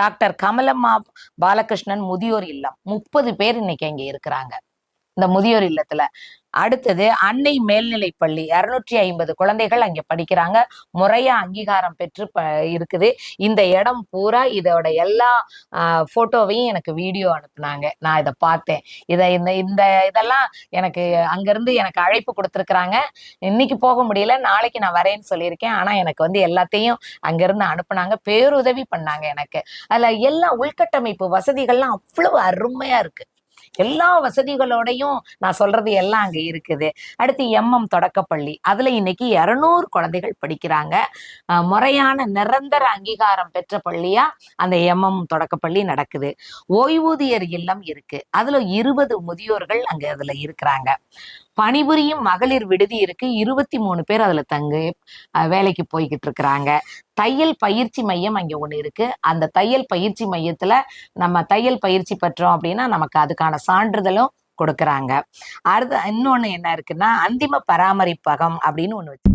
Doctor கமலம்மா Balakrishnan முதியோர் இல்லம். முப்பது பேர் இன்னைக்கு அங்கே இருக்கிறாங்க. இந்த முதியோர் இல்லத்துல. அடுத்தது அன்னை மேல்நிலை பள்ளி. இருநூற்றி ஐம்பது குழந்தைகள் அங்க படிக்கிறாங்க. முறையா அங்கீகாரம் பெற்று ப இருக்குது. இந்த இடம் பூரா இதோட எல்லா போட்டோவையும் எனக்கு வீடியோ அனுப்புனாங்க. நான் இதை பார்த்தேன். இதை இந்த இந்த இதெல்லாம் எனக்கு அங்கேருந்து எனக்கு அழைப்பு கொடுத்துருக்குறாங்க. இன்னைக்கு போக முடியல. நாளைக்கு நான் வரேன்னு சொல்லியிருக்கேன். ஆனா எனக்கு வந்து எல்லாத்தையும் அங்கிருந்து அனுப்புனாங்க. பேருதவி பண்ணாங்க எனக்கு. அதுல எல்லா உள்கட்டமைப்பு வசதிகள்லாம் அவ்வளவு அருமையா இருக்கு. எல்லா வசதிகளோடையும் நான் சொல்றது எல்லாம் அங்க இருக்குது. அடுத்து எம்எம் தொடக்கப்பள்ளி. அதுல இன்னைக்கு இருநூறு குழந்தைகள் படிக்கிறாங்க. அஹ் முறையான நிரந்தர அங்கீகாரம் பெற்ற பள்ளியா அந்த எம்எம் தொடக்கப்பள்ளி நடக்குது. ஓய்வூதியர் இல்லம் இருக்கு. அதுல இருபது முதியோர்கள் அங்க அதுல இருக்கிறாங்க. பணிபுரியும் மகளிர் விடுதி இருக்கு. இருபத்தி மூணு பேர் அதுல தங்கு வேலைக்கு போய்கிட்டு இருக்கிறாங்க. தையல் பயிற்சி மையம் அங்க ஒண்ணு இருக்கு. அந்த தையல் பயிற்சி மையத்துல நம்ம தையல் பயிற்சி பெற்றோம் அப்படின்னா நமக்கு அதுக்கான சான்றிதழும் கொடுக்கறாங்க. அடுத்த இன்னொன்னு என்ன இருக்குன்னா அந்திம பராமரிப்பகம் அப்படின்னு ஒண்ணு வச்சு